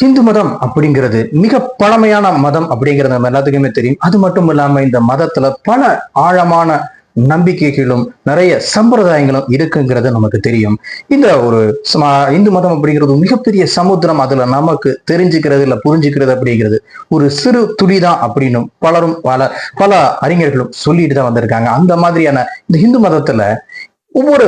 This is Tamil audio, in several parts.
ஹிந்து மதம் அப்படிங்கிறது மிக பழமையான மதம் அப்படிங்கிறது நம்ம எல்லாத்துக்குமே தெரியும். அது மட்டும் இல்லாம இந்த மதத்துல பல ஆழமான நம்பிக்கைகளும் நிறைய சம்பிரதாயங்களும் இருக்குங்கிறது நமக்கு தெரியும். இந்த ஒரு இந்து மதம் அப்படிங்கிறது மிகப்பெரிய சமுத்திரம் அதுல நமக்கு தெரிஞ்சுக்கிறது இல்ல புரிஞ்சுக்கிறது அப்படிங்கிறது. ஒரு சிறு துளிதான் அப்படின்னு பலரும் பல பல அறிஞர்களும் சொல்லிட்டு தான் வந்திருக்காங்க. அந்த மாதிரியான இந்த இந்து மதத்துல ஒவ்வொரு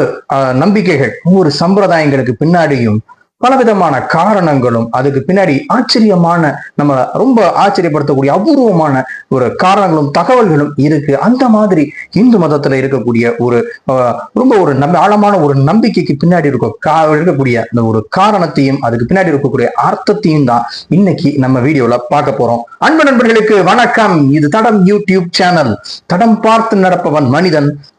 நம்பிக்கைகள் ஒவ்வொரு சம்பிரதாயங்களுக்கு பின்னாடியும் பலவிதமான காரணங்களும் அதுக்கு பின்னாடி ஆச்சரியமான நம்ம ரொம்ப ஆச்சரியப்படுத்தக்கூடிய அபூர்வமான ஒரு காரணங்களும் தகவல்களும் இருக்கு. அந்த மாதிரி இந்து மதத்துல இருக்கக்கூடிய ஒரு ரொம்ப ஒரு நம்ப ஆழமான ஒரு நம்பிக்கைக்கு பின்னாடி இருக்க இருக்கக்கூடிய அந்த ஒரு காரணத்தையும் அதுக்கு பின்னாடி இருக்கக்கூடிய அர்த்தத்தையும் தான் இன்னைக்கு நம்ம வீடியோல பார்க்க போறோம். அன்பு நண்பர்களுக்கு வணக்கம். இது தடம் யூடியூப் சேனல். தடம் பார்த்து நடப்பவன் மனிதன்.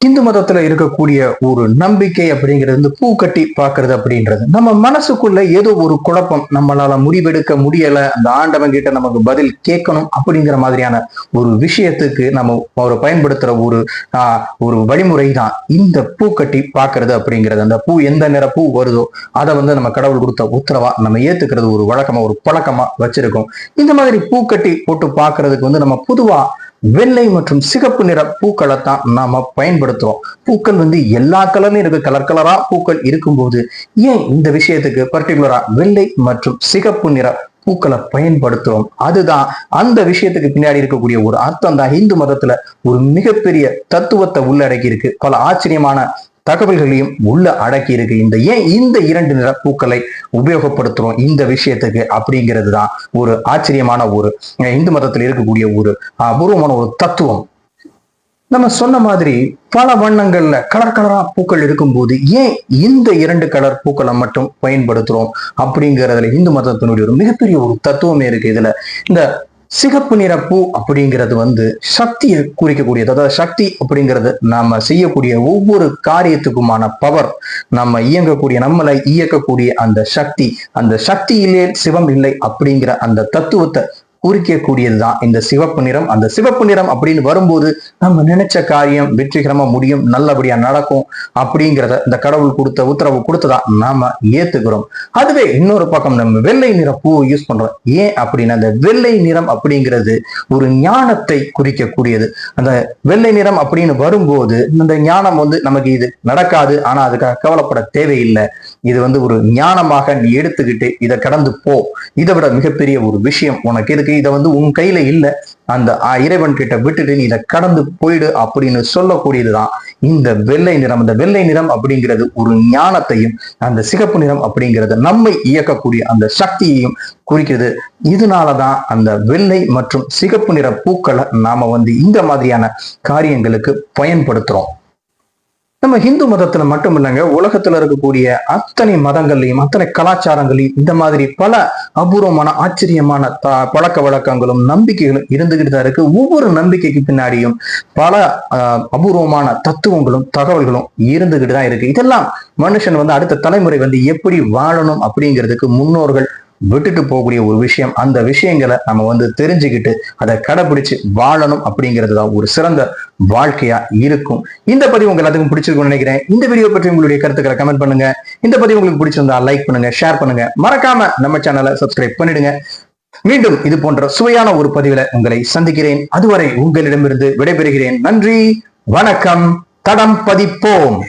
இந்து மதத்துல இருக்கக்கூடிய ஒரு நம்பிக்கை அப்படிங்கிறது வந்து பூ கட்டி பாக்குறது அப்படின்றது. நம்ம மனசுக்குள்ள ஏதோ ஒரு குழப்பம் நம்மளால முடிவெடுக்க முடியல அந்த ஆண்டவன் கிட்ட நமக்கு பதில் கேட்கணும் அப்படிங்கிற மாதிரியான ஒரு விஷயத்துக்கு நம்ம ஒரு பயன்படுத்துற ஒரு ஆஹ், ஒரு வழிமுறை தான் இந்த பூ கட்டி பாக்குறது அப்படிங்கிறது. அந்த பூ எந்த நிற பூ வருதோ அதை வந்து நம்ம கடவுள் கொடுத்த உத்தரவா நம்ம ஏத்துக்கிறது ஒரு வழக்கமா ஒரு பழக்கமா வச்சிருக்கோம். இந்த மாதிரி பூக்கட்டி போட்டு பாக்குறதுக்கு வந்து நம்ம பொதுவா வெள்ளை மற்றும் சிகப்பு நிற பூக்களை தான் நாம பயன்படுத்துறோம் பூக்கள் வந்து எல்லா கலர்லையும் இருக்கு. கலர் கலரா பூக்கள் இருக்கும்போது ஏன் இந்த விஷயத்துக்கு பர்டிகுலரா வெள்ளை மற்றும் சிகப்பு நிற பூக்களை பயன்படுத்துறோம்? அதுதான் அந்த விஷயத்துக்கு பின்னாடி இருக்கக்கூடிய ஒரு அர்த்தம் தான். இந்து மதத்துல ஒரு மிகப்பெரிய தத்துவத்தை உள்ளடக்கி இருக்கு பல ஆச்சரியமான தகவல்களையும் உள்ள அடக்கி இருக்கு. இந்த ஏன் இந்த இரண்டு நிற பூக்களை உபயோகப்படுத்துறோம் இந்த விஷயத்துக்கு அப்படிங்கிறது தான் ஒரு ஆச்சரியமான ஒரு இந்து மதத்தில் இருக்கக்கூடிய ஒரு அபூர்வமான ஒரு தத்துவம். நம்ம சொன்ன மாதிரி பல வண்ணங்கள்ல கலர் கலரா பூக்கள் இருக்கும்போது ஏன் இந்த இரண்டு கலர் பூக்களை மட்டும் பயன்படுத்துறோம் அப்படிங்கறதுல இந்து மதத்தினுடைய ஒரு மிகப்பெரிய ஒரு தத்துவமே இருக்கு. இதுல இந்த சிகப்பு நிற பூ அப்படிங்கிறது வந்து சக்தியை குறிக்கக்கூடியது. அதாவது சக்தி அப்படிங்கிறது நாம செய்யக்கூடிய ஒவ்வொரு காரியத்துக்குமான பவர் நம்ம இயங்கக்கூடிய நம்மளை இயக்கக்கூடிய அந்த சக்தி. அந்த சக்தியிலே சிவம் இல்லை அப்படிங்கிற அந்த தத்துவத்தை குறிக்கக்கூடியது தான் இந்த சிவப்பு நிறம் அந்த சிவப்பு நிறம் அப்படின்னு வரும்போது நம்ம நினைச்ச காரியம் வெற்றிகரமா முடியும் நல்லபடியா நடக்கும் அப்படிங்கிறத இந்த கடவுள் கொடுத்த உத்தரவு கொடுத்ததா நாம ஏத்துக்கிறோம். அதுவே இன்னொரு பக்கம் நம்ம வெள்ளை நிற பூ யூஸ் பண்றோம். ஏன் அப்படின்னா அந்த வெள்ளை நிறம் அப்படிங்கிறது ஒரு ஞானத்தை குறிக்கக்கூடியது. அந்த வெள்ளை நிறம் அப்படின்னு வரும்போது இந்த ஞானம் வந்து நமக்கு இது நடக்காது. ஆனா அதுக்காக கவலைப்பட தேவையில்லை. இது வந்து ஒரு ஞானமாக நீ எடுத்துக்கிட்டு இதை கடந்து போ. இதை விட மிகப்பெரிய ஒரு விஷயம் உனக்கு இருக்கு இதை வந்து உன் கையில இல்லை. அந்த ஆ, இறைவன் கிட்ட விட்டுட்டு நீ இதை கடந்து போயிடு அப்படின்னு சொல்லக்கூடியதுதான் இந்த வெள்ளை நிறம். அந்த வெள்ளை நிறம் அப்படிங்கிறது ஒரு ஞானத்தையும் அந்த சிகப்பு நிறம் அப்படிங்கிறது நம்மை இயக்கக்கூடிய அந்த சக்தியையும் குறிக்கிறது. இதனாலதான் அந்த வெள்ளை மற்றும் சிகப்பு நிற பூக்களை நாம வந்து இந்த மாதிரியான காரியங்களுக்கு பயன்படுத்துறோம். நம்ம ஹிந்து மதத்துல மட்டும் இல்லைங்க உலகத்துல இருக்கக்கூடிய அத்தனை மதங்கள்லையும் அத்தனை கலாச்சாரங்களையும் இந்த மாதிரி பல அபூர்வமான ஆச்சரியமான த பழக்க வழக்கங்களும் நம்பிக்கைகளும் இருந்துகிட்டு தான் இருக்கு. ஒவ்வொரு நம்பிக்கைக்கு பின்னாடியும் பல அபூர்வமான தத்துவங்களும் தகவல்களும் இருந்துகிட்டு தான் இருக்கு. இதெல்லாம் மனுஷன் வந்து அடுத்த தலைமுறை வந்து எப்படி வாழணும் அப்படிங்கிறதுக்கு முன்னோர்கள் விட்டுட்டு போகக்கூடிய ஒரு விஷயம். அந்த விஷயங்களை நம்ம வந்து தெரிஞ்சுக்கிட்டு அதை கடைபிடிச்சு வாழணும் அப்படிங்கிறது தான் ஒரு சிறந்த வாழ்க்கையா இருக்கும். இந்த பதிவு உங்க எல்லாத்துக்கும் பிடிச்சிருக்கும்னு நினைக்கிறேன். இந்த வீடியோ பற்றி உங்களுடைய கருத்துக்களை கமெண்ட் பண்ணுங்க. இந்த பதிவு உங்களுக்கு பிடிச்சிருந்தா லைக் பண்ணுங்க ஷேர் பண்ணுங்க. மறக்காம நம்ம சேனலை சப்ஸ்கிரைப் பண்ணிடுங்க. மீண்டும் இது போன்ற சுவையான ஒரு பதிவில உங்களை சந்திக்கிறேன். அதுவரை உங்களிடமிருந்து விடைபெறுகிறேன். நன்றி வணக்கம் தடம் பதிப்போம்.